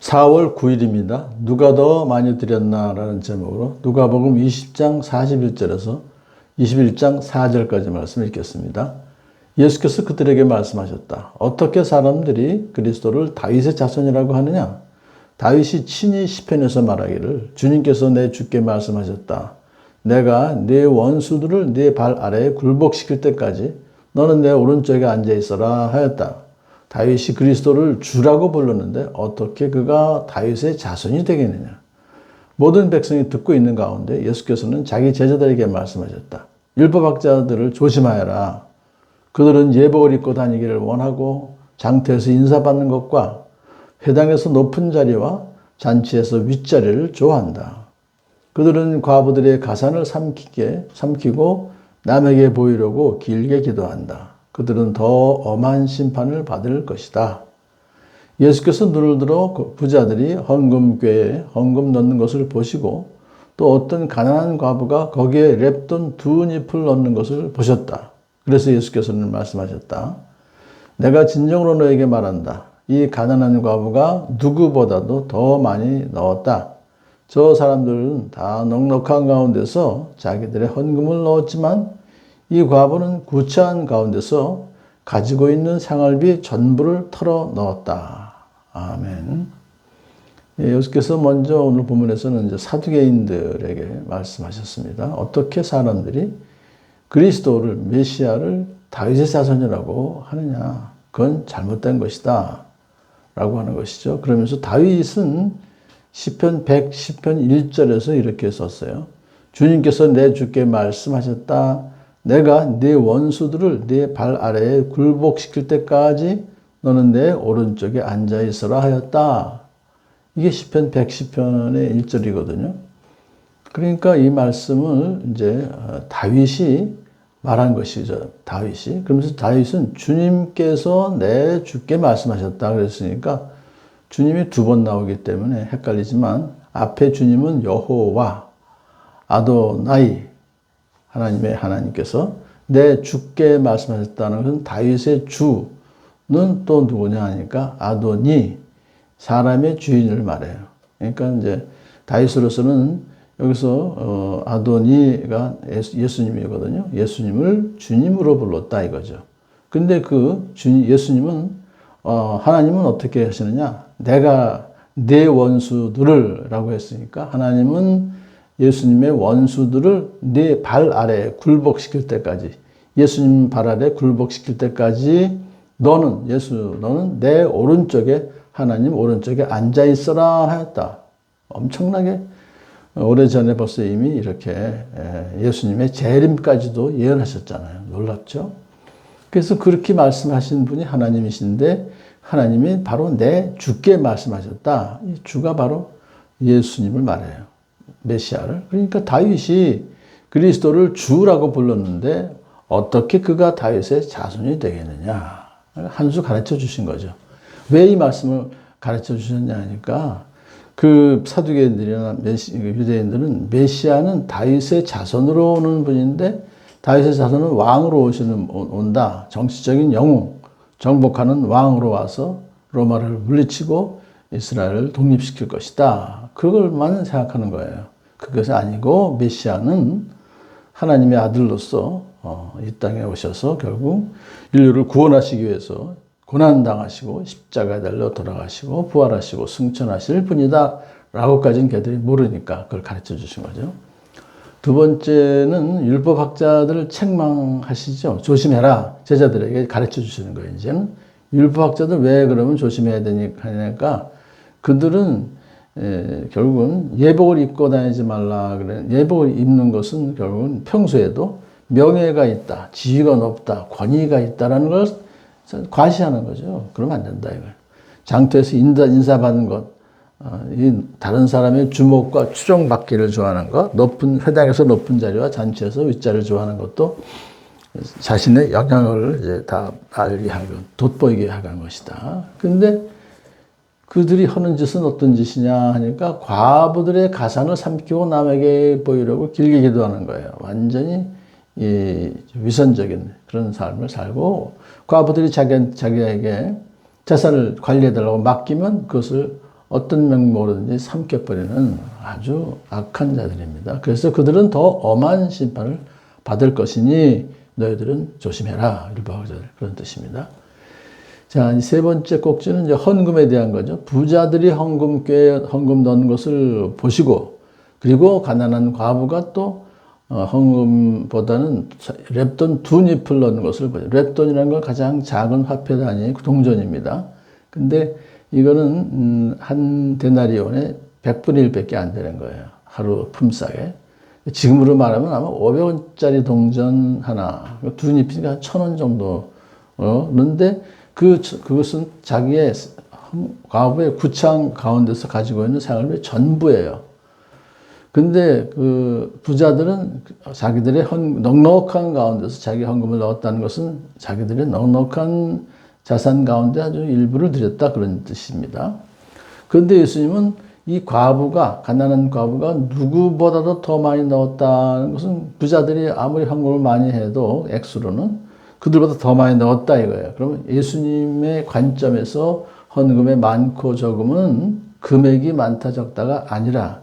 4월 9일입니다. 누가 더 많이 드렸나라는 제목으로 누가복음 20장 41절에서 21장 4절까지 말씀 읽겠습니다. 예수께서 그들에게 말씀하셨다. 어떻게 사람들이 그리스도를 다윗의 자손이라고 하느냐? 다윗이 친히 시편에서 말하기를 주님께서 내 주께 말씀하셨다. 내가 네 원수들을 네발 아래에 굴복시킬 때까지 너는 내 오른쪽에 앉아 있어라 하였다. 다윗이 그리스도를 주라고 불렀는데 어떻게 그가 다윗의 자손이 되겠느냐? 모든 백성이 듣고 있는 가운데 예수께서는 자기 제자들에게 말씀하셨다. 율법학자들을 조심하여라. 그들은 예복을 입고 다니기를 원하고 장터에서 인사받는 것과 회당에서 높은 자리와 잔치에서 윗자리를 좋아한다. 그들은 과부들의 가산을 삼키게 삼키고 남에게 보이려고 길게 기도한다. 그들은 더 엄한 심판을 받을 것이다. 예수께서 눈을 들어 그 부자들이 헌금궤에 헌금 넣는 것을 보시고 또 어떤 가난한 과부가 거기에 랩돈 두 잎을 넣는 것을 보셨다. 그래서 예수께서는 말씀하셨다. 내가 진정으로 너에게 말한다. 이 가난한 과부가 누구보다도 더 많이 넣었다. 저 사람들은 다 넉넉한 가운데서 자기들의 헌금을 넣었지만 이 과부는 구차한 가운데서 가지고 있는 생활비 전부를 털어 넣었다. 아멘. 예, 예수께서 먼저 오늘 본문에서는 이제 사두개인들에게 말씀하셨습니다. 어떻게 사람들이 그리스도를 메시아를 다윗의 자손이라고 하느냐? 그건 잘못된 것이다. 라고 하는 것이죠. 그러면서 다윗은 시편 110편 1절에서 이렇게 썼어요. 주님께서 내 주께 말씀하셨다. 내가 네 원수들을 네 발 아래에 굴복시킬 때까지 너는 내 오른쪽에 앉아 있어라 하였다. 이게 시편 110편의 1절이거든요. 그러니까 이 말씀을 이제 어, 다윗이 말한 것이죠. 다윗이. 그러면서 다윗은 주님께서 내 주께 말씀하셨다 그랬으니까 주님이 두 번 나오기 때문에 헷갈리지만 앞에 주님은 여호와 아도나이 하나님의 하나님께서 내 주께 말씀하셨다는 것은 다윗의 주는 또 누구냐 하니까 아도니 사람의 주인을 말해요. 그러니까 이제 다윗으로서는 여기서 어, 아도니가 예수, 님이거든요 예수님을 주님으로 불렀다 이거죠. 근데 그 주님, 예수님은 어, 하나님은 어떻게 하시느냐? 내가 내 원수들을라고 했으니까 하나님은 예수님의 원수들을 네 발 아래 굴복시킬 때까지 예수님 발 아래 굴복시킬 때까지 너는 예수 너는 내 오른쪽에 하나님 오른쪽에 앉아 있어라 하였다. 엄청나게 오래전에 벌써 이미 이렇게 예수님의 재림까지도 예언하셨잖아요. 놀랍죠? 그래서 그렇게 말씀하신 분이 하나님이신데 하나님이 바로 내 주께 말씀하셨다. 이 주가 바로 예수님을 말해요. 메시아를. 그러니까 다윗이 그리스도를 주라고 불렀는데 어떻게 그가 다윗의 자손이 되겠느냐. 한 수 가르쳐 주신 거죠. 왜 이 말씀을 가르쳐 주셨냐 하니까 그 사두개인들이나 메시, 유대인들은 메시아는 다윗의 자손으로 오는 분인데 다윗의 자손은 왕으로 오시는 온다. 정치적인 영웅, 정복하는 왕으로 와서 로마를 물리치고 이스라엘을 독립시킬 것이다. 그걸만 생각하는 거예요. 그것이 아니고 메시아는 하나님의 아들로서 어, 이 땅에 오셔서 결국 인류를 구원하시기 위해서 고난당하시고 십자가에 달려 돌아가시고 부활하시고 승천하실 분이다. 라고까지는 걔들이 모르니까 그걸 가르쳐 주신 거죠. 두 번째는 율법학자들을 책망하시죠. 조심해라. 제자들에게 가르쳐 주시는 거예요. 이제는 율법학자들 왜 그러면 조심해야 되니까 그들은 에, 결국은 예복을 입고 다니지 말라 그래. 예복을 입는 것은 결국은 평소에도 명예가 있다, 지위가 높다, 권위가 있다라는 걸 과시하는 거죠. 그러면 안 된다 이거. 장터에서 인사 인사받는 것, 어, 이 다른 사람의 주목과 추종받기를 좋아하는 것, 높은 회당에서 높은 자리와 잔치에서 윗자리를 좋아하는 것도 자신의 영향을 이제 다 알게 하고 돋보이게 하는 것이다. 근데 그들이 하는 짓은 어떤 짓이냐 하니까 과부들의 가산을 삼키고 남에게 보이려고 길게 기도하는 거예요. 완전히 이 위선적인 그런 삶을 살고 과부들이 자기, 자기에게 재산을 관리해달라고 맡기면 그것을 어떤 명목으로든지 삼켜버리는 아주 악한 자들입니다. 그래서 그들은 더 엄한 심판을 받을 것이니 너희들은 조심해라. 율법학자들 그런 뜻입니다. 자, 이세 번째 꼭지는 이제 헌금에 대한 거죠. 부자들이 헌금교에 헌금 넣은 것을 보시고 그리고 가난한 과부가 또 어, 헌금보다는 랩돈 두 잎을 넣는 것을 보죠. 랩돈이라는 건 가장 작은 화폐 단위 동전입니다. 근데 이거는 음, 한 데나리온에 100분의 1밖에 안 되는 거예요. 하루 품삯에. 지금으로 말하면 아마 500원짜리 동전 하나, 두 잎이니까 한천원 정도는데 그, 그것은 자기의 과부의 구창 가운데서 가지고 있는 생활비의 전부예요. 근데 그 부자들은 자기들의 헌, 넉넉한 가운데서 자기 헌금을 넣었다는 것은 자기들의 넉넉한 자산 가운데 아주 일부를 드렸다 그런 뜻입니다. 그런데 예수님은 이 과부가 가난한 과부가 누구보다도 더 많이 넣었다는 것은 부자들이 아무리 헌금을 많이 해도 액수로는 그들보다 더 많이 넣었다 이거예요. 그러면 예수님의 관점에서 헌금의 많고 적음은 금액이 많다 적다가 아니라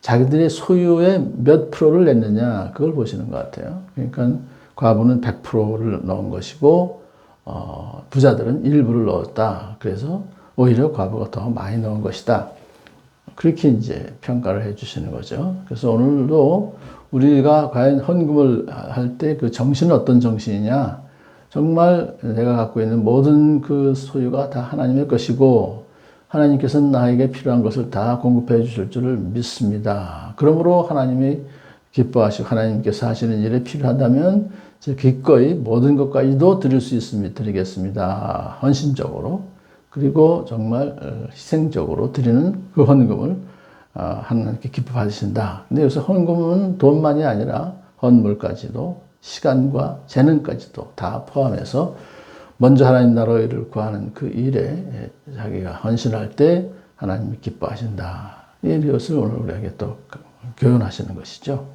자기들의 소유의 몇 프로를 냈느냐 그걸 보시는 것 같아요. 그러니까 과부는 100%를 넣은 것이고 어, 부자들은 일부를 넣었다. 그래서 오히려 과부가 더 많이 넣은 것이다. 그렇게 이제 평가를 해 주시는 거죠. 그래서 오늘도 우리가 과연 헌금을 할 때 그 정신은 어떤 정신이냐? 정말 내가 갖고 있는 모든 그 소유가 다 하나님의 것이고 하나님께서는 나에게 필요한 것을 다 공급해 주실 줄을 믿습니다. 그러므로 하나님이 기뻐하시고 하나님께서 하시는 일에 필요하다면 제 기꺼이 모든 것까지도 드릴 수 있으면 드리겠습니다. 헌신적으로. 그리고 정말 어, 희생적으로 드리는 그 헌금을 어, 하나님께 기뻐 받으신다. 근데 여기서 헌금은 돈만이 아니라 헌물까지도 시간과 재능까지도 다 포함해서 먼저 하나님 나라를 구하는 그 일에 자기가 헌신할 때 하나님이 기뻐하신다. 이것을 오늘 우리에게 또 교훈하시는 것이죠.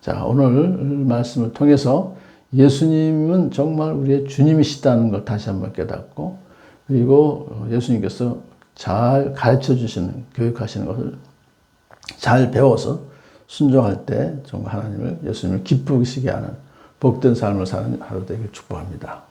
자, 오늘 말씀을 통해서 예수님은 정말 우리의 주님이시다는 걸 다시 한번 깨닫고 그리고 예수님께서 잘 가르쳐 주시는, 교육하시는 것을 잘 배워서 순종할 때 정말 하나님을, 예수님을 기쁘시게 하는 복된 삶을 사는 하루 되길 축복합니다.